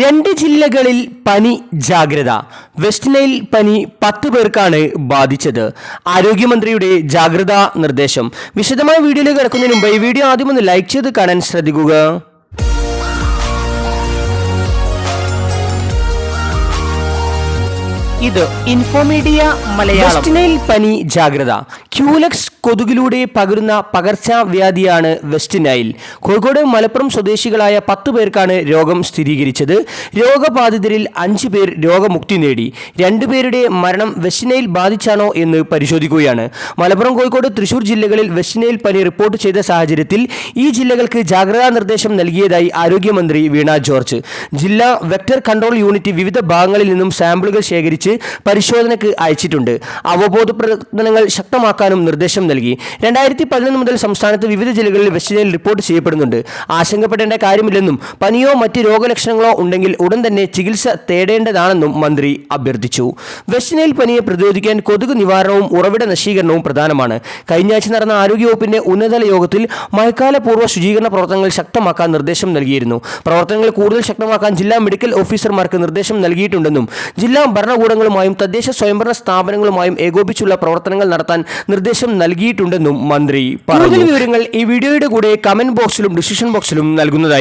രണ്ട് ജില്ലകളിൽ പനി ജാഗ്രത. വെസ്റ്റ് നൈൽ പനി പത്ത് പേർക്കാണ് ബാധിച്ചത്. ആരോഗ്യമന്ത്രിയുടെ ജാഗ്രതാ നിർദ്ദേശം. വിശദമായ വീഡിയോയിൽ കിടക്കുന്നതിന് മുമ്പ് ഈ വീഡിയോ ആദ്യം ഒന്ന് ലൈക്ക് ചെയ്ത് കാണാൻ ശ്രദ്ധിക്കുക. ഇത് ഇൻഫോമീഡിയ മലയാളം. വെസ്റ്റ് നൈൽ പനി ജാഗ്രത. ക്യൂലക്സ് കൊതുകിലൂടെ പകരുന്ന പകർച്ചവ്യാധിയാണ് വെസ്റ്റ് നൈൽ. കോഴിക്കോട് മലപ്പുറം സ്വദേശികളായ പത്ത് പേർക്കാണ് രോഗം സ്ഥിരീകരിച്ചത്. രോഗബാധിതരിൽ അഞ്ച് പേർ രോഗമുക്തി നേടി. രണ്ടുപേരുടെ മരണം വെസ്റ്റ് നൈൽ ബാധിച്ചാണോ എന്ന് പരിശോധിക്കുകയാണ്. മലപ്പുറം കോഴിക്കോട് തൃശൂർ ജില്ലകളിൽ വെസ്റ്റ് നൈൽ പനി റിപ്പോർട്ട് ചെയ്ത സാഹചര്യത്തിൽ ഈ ജില്ലകൾക്ക് ജാഗ്രതാ നിർദ്ദേശം നൽകിയതായി ആരോഗ്യമന്ത്രി വീണ ജോർജ്. ജില്ലാ വെക്ടർ കൺട്രോൾ യൂണിറ്റ് വിവിധ ഭാഗങ്ങളിൽ നിന്നും സാമ്പിളുകൾ ശേഖരിച്ച് പരിശോധനയ്ക്ക് അയച്ചിട്ടുണ്ട്. അവബോധ പ്രവർത്തനങ്ങൾ ശക്തമാക്കാനും നിർദ്ദേശം നൽകി. രണ്ടായിരത്തി പതിനൊന്ന് മുതൽ സംസ്ഥാനത്ത് വിവിധ ജില്ലകളിൽ വെസ്റ്റ് നൈൽ റിപ്പോർട്ട് ചെയ്യപ്പെടുന്നുണ്ട്. ആശങ്കപ്പെടേണ്ട കാര്യമില്ലെന്നും പനിയോ മറ്റ് രോഗലക്ഷണങ്ങളോ ഉണ്ടെങ്കിൽ ഉടൻ തന്നെ ചികിത്സ തേടേണ്ടതാണെന്നും മന്ത്രി അഭ്യർത്ഥിച്ചു. വെസ്റ്റ് നൈൽ പനിയെ പ്രതിരോധിക്കാൻ കൊതുക് നിവാരണവും ഉറവിട നശീകരണവും പ്രധാനമാണ്. കഴിഞ്ഞ ആഴ്ച നടന്ന ആരോഗ്യവകുപ്പിന്റെ ഉന്നതതല യോഗത്തിൽ മഴക്കാലപൂർവ ശുചീകരണ പ്രവർത്തനങ്ങൾ ശക്തമാക്കാൻ നിർദ്ദേശം നൽകിയിരുന്നു. പ്രവർത്തനങ്ങൾ കൂടുതൽ ശക്തമാക്കാൻ ജില്ലാ മെഡിക്കൽ ഓഫീസർമാർക്ക് നിർദ്ദേശം നൽകിയിട്ടുണ്ടെന്നും ജില്ലാ ഭരണകൂടങ്ങളുമായും തദ്ദേശ സ്വയംഭരണ സ്ഥാപനങ്ങളുമായും ഏകോപിച്ചുള്ള പ്രവർത്തനങ്ങൾ നടത്താൻ നിർദ്ദേശം നൽകിയിട്ടുണ്ടെന്നും മന്ത്രി പറഞ്ഞു. വിവരങ്ങൾ ഈ വീഡിയോയുടെ കൂടെ കമന്റ് ബോക്സിലും ഡിസിഷൻ ബോക്സിലും നൽകുന്നതായിരിക്കും.